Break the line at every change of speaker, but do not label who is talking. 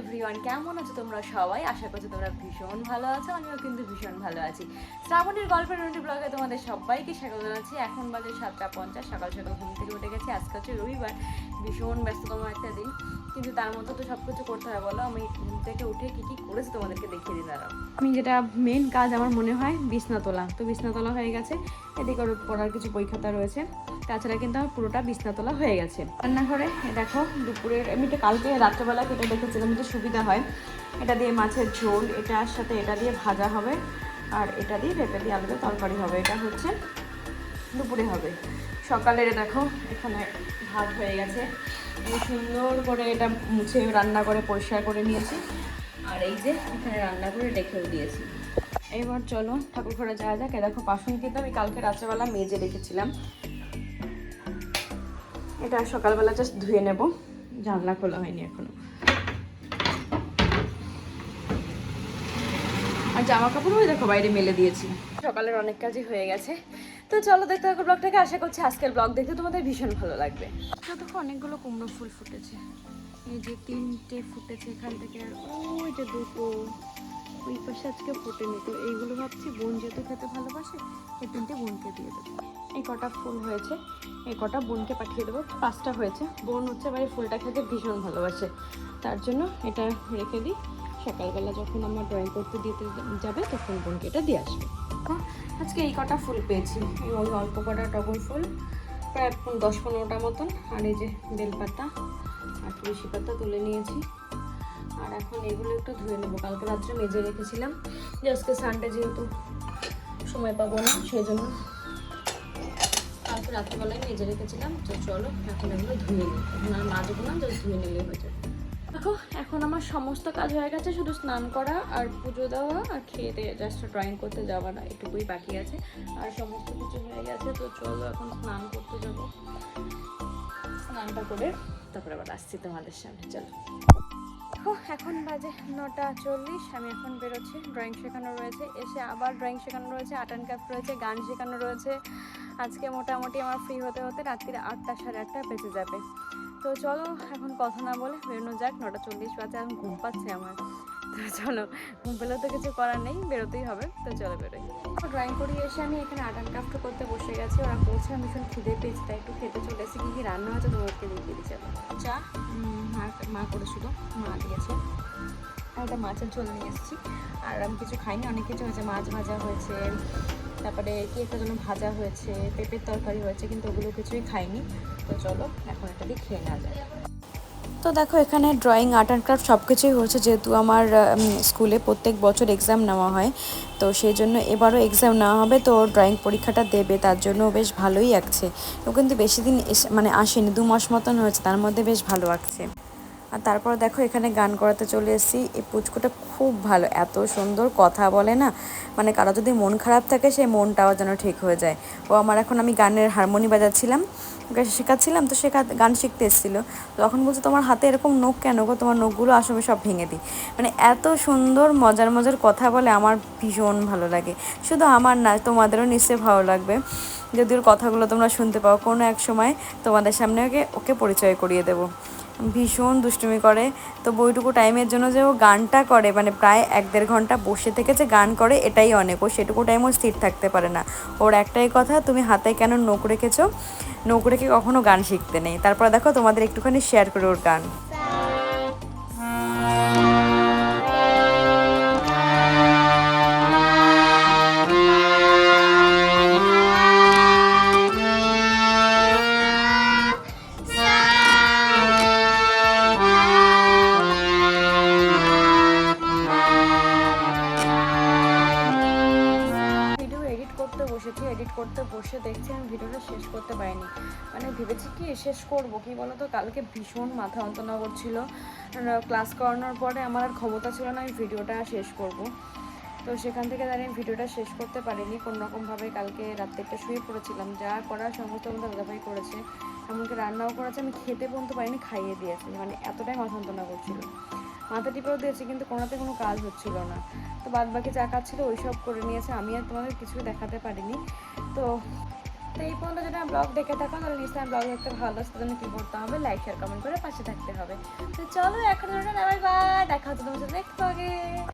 Everyone কেমন আছো তোমরা সবাই? আশা করছি তোমরা ভীষণ ভালো আছো, আমিও কিন্তু ভীষণ ভালো আছি। শ্রাবণীর গল্পের নটি ব্লগে তোমাদের সবাইকে স্বাগত জানাচ্ছি। এখন বাজে সাতটা পঞ্চাশ, সকাল সকাল ঘুম থেকে উঠে গেছি। আজকে হচ্ছে রবিবার, ভীষণ ব্যস্ততম একটা দিন। কিন্তু তার মধ্যে তো সব কিছু করতে হয়, বলো? আমি ঘুম থেকে উঠে কী কী করেছি তোমাদেরকে দেখিয়ে দিই, দাঁড়াও। আমি যেটা মেন কাজ আমার মনে হয় বিছনা তোলা তো বিছনা তোলা হয়ে গেছে, এদিকে ওর পড়ার কিছু খাতা রয়েছে। তাছাড়া কিন্তু আমার পুরোটা বিছনা তোলা হয়ে গেছে। রান্নাঘরে দেখো, দুপুরের এটা কালকে রাত্রেবেলা কেটে দেখেছিলাম যে সুবিধা হয়। এটা দিয়ে মাছের ঝোল, এটার সাথে এটা দিয়ে ভাজা হবে, আর এটা দিয়ে পেঁপে দিয়ে আলুতে তরকারি হবে। এটা হচ্ছে দুপুরে হবে। সকালে দেখো, এখানে ভাত হয়ে গেছে। সুন্দর করে এটা মুছে রান্না করে পরিষ্কার করে নিয়েছি। আর এই যে এখানে রান্না করে রেখেও দিয়েছি। এবার চলো, ঠাকুর ঘরে যাওয়া যাক। দেখো, বাসন কিন্তু আমি কালকে রাত্রেবেলা মেজে রেখেছিলাম। এটা সকালবেলা জাস্ট ধুয়ে নেব। জানলা খোলা হয়নি এখনও। আর জামা কাপড়ও দেখো বাইরে মেলে দিয়েছি। সকালের অনেক কাজই হয়ে গেছে। তো চলো দেখতে থাকো ব্লগটাকে। আশা করছি আজকের ব্লগ দেখতে তোমাদের ভীষণ ভালো লাগবে। তো দেখো অনেকগুলো কুমড়ো ফুল ফুটেছে। এই যে তিনটে ফুটেছে এখান থেকে। আর ওই যে দুটো। ওই পাশে আজকে ফোটেনি। তো এইগুলো ভাবছি বোন যেহেতু খেতে ভালোবাসে এই তিনটে বোনকে দিয়ে দেবো। এই কটা ফুল হয়েছে এই কটা বোনকে পাঠিয়ে দেবো। পাঁচটা হয়েছে। বোন হচ্ছে এবার এই ফুলটা খেতে ভীষণ ভালোবাসে। তার জন্য এটা রেখে দিই। সকালবেলা যখন আমার ড্রয়িং করতে দিতে যাবে তখন বোনকে এটা দিয়ে আসবে। হ্যাঁ, আজকে এই কটা ফুল পেয়েছি। ওই অল্প কটা টগর ফুল প্রায় দশ পনেরোটা মতন। আর এই যে বেলপাতা আর তুলসী পাতা তুলে নিয়েছি। আর এখন এগুলো একটু ধুয়ে নেব। কালকে রাত্রে মেজে রেখেছিলাম যে আজকে সানডে যেহেতু সময় পাবো না সেই জন্য কালকে রাত্রিবেলায় মেজে রেখেছিলাম। তো চলো এখন এগুলো ধুয়ে নিই। এখন আর মাজবো না জাস্ট ধুয়ে নিলেই হয়ে যাবে। দেখো, এখন আমার সমস্ত কাজ হয়ে গেছে, শুধু স্নান করা আর পুজো দেওয়া আর খেয়ে দিয়ে জাস্ট ড্রয়িং করতে যাওয়া না, এটুকুই বাকি আছে। আর সমস্ত কিছু হয়ে গেছে, তো চলো এখন স্নান করতে যাব। স্নানটা করে তারপরে আবার আসছি তোমাদের সামনে, চলো। এখন বাজে নটা চল্লিশ, আমি এখন বেরোচ্ছি ড্রয়িং শেখানো রয়েছে, এসে আবার ড্রয়িং শেখানো রয়েছে আর্ট অ্যান্ড ক্রাফট রয়েছে, গান শেখানো রয়েছে। আজকে মোটামুটি আমার ফ্রি হতে হতে রাত্রিরে আটটা সাড়ে আটটা বেঁচে যাবে। তো চলো এখন কথা না বলে বেরোনো যাক নটা চল্লিশ বাজে এখন ঘুম পাচ্ছে আমার। তো চলো ঘুম পেলেও তো কিছু করার নেই বেরোতেই হবে। তো চলো বেরোই। ড্রয়িং করিয়ে এসে আমি এখানে আর্ট অ্যান্ড ক্রাফট করতে বসে গেছি। ওরা বলছে আমি ভীষণ খিদে পেয়েছি তাই একটু খেতে চলে এসেছি। কী কী রান্না হয়েছে তোমাদেরকে দেখিয়ে দিচ্ছি। চা? মা মা করেছিল মা দিয়েছে। একটা মাছের ঝোল নিয়ে এসেছি। আর আমি কিছু খাইনি অনেক কিছু হয়েছে। মাছ ভাজা হয়েছে তারপরে কি একটা যেন ভাজা হয়েছে, পেঁপের তরকারি হয়েছে, কিন্তু ওগুলো কিছুই খাইনি। তো চলো, এখন একটা দিয়ে খেয়ে নেওয়া যায় তো দেখো, এখানে ড্রয়িং আর্ট অ্যান্ড ক্রাফট সব কিছুই হয়েছে, যেহেতু আমার স্কুলে প্রত্যেক বছর এক্সাম নেওয়া হয়। তো সেই জন্য এবারও এক্সাম নেওয়া হবে, তো ড্রয়িং পরীক্ষাটা দেবে, তার জন্য বেশ ভালোই আঁকছে। ও কিন্তু বেশি দিন মানে আসেনি, দু মাস মতন হয়েছে, তার মধ্যে বেশ ভালো আঁকছে। আর তারপর দেখো এখানে গান করাতে চলে এসেছি। এই পুচকুটা খুব ভালো, এত সুন্দর কথা বলে না। মানে কারও যদি মন খারাপ থাকে, সেই মনটাও যেন ঠিক হয়ে যায়। ও আমার এখন আমি গানের হারমোনি বাজাচ্ছিলাম, ওকে শেখাচ্ছিলাম, তো শেখা গান শিখতে এসেছিল। তখন বলছে, তোমার হাতে এরকম নখ কেন গো? তোমার নখগুলো আসবে, সব ভেঙে দিই। মানে এত সুন্দর, মজার মজার কথা বলে আমার ভীষণ ভালো লাগে। শুধু আমার না, তোমাদেরও নিশ্চয়ই ভালো লাগবে। যদি ওর কথাগুলো তোমরা শুনতে পাও, কোনো এক সময় তোমাদের সামনে ওকে ওকে পরিচয় করিয়ে দেবো। ভীষণ দুষ্টুমি করে। তো বইটুকু টাইমের জন্য যে ও গানটা করে মানে প্রায় এক দেড় ঘণ্টা বসে থেকে যে গান করে, এটাই অনেক। ও সেটুকু টাইম ও স্থির থাকতে পারে না। ওর একটাই কথা, তুমি হাতে কেন নোক রেখেছো? নোক রেখে কখনো গান শিখতে নেই। তারপর দেখো তোমাদের একটুখানি শেয়ার করে ওর গান। করতে বসে দেখছি আমি ভিডিওটা শেষ করতে পারিনি। মানে ভেবেছি কি শেষ করব, কি বলতো? কালকে ভীষণ মাথা যন্ত্রণা করছিল ক্লাস করানোর পরে আমার আর ক্ষমতা ছিল না আমি ভিডিওটা শেষ করব। তো সেখান থেকে দাঁড়িয়ে ভিডিওটা শেষ করতে পারিনি। কোনোরকমভাবে কালকে রাত্রে একটা শুয়ে পড়েছিলাম। যা করার সমস্ত মধ্যে দাদাভাই করেছে। এমনকি রান্নাও করেছে। আমি খেতে পর্যন্ত পারিনি, খাইয়ে দিয়েছি। মানে এতটাই মাথা যন্ত্রণা করছিল মাথা টিপেও দিয়েছি, কিন্তু কোনোতে কোনো কাজ হচ্ছিল না। তো বাদ বাকি যা কাজ ছিল ওই সব করে নিয়েছে। আমি আর তোমাদের কিছু দেখাতে পারিনি। তো তো এই পর্যন্ত যদি ব্লগ দেখে থাকো, তাহলে নিশ্চয়ই ব্লগ দেখতে ভালো লাগছে। জন্য কী করতে হবে? লাইক শেয়ার কমেন্ট করে পাশে থাকতে হবে। তো চলো, এখন বাই বাই দেখা হচ্ছে তোমার সাথে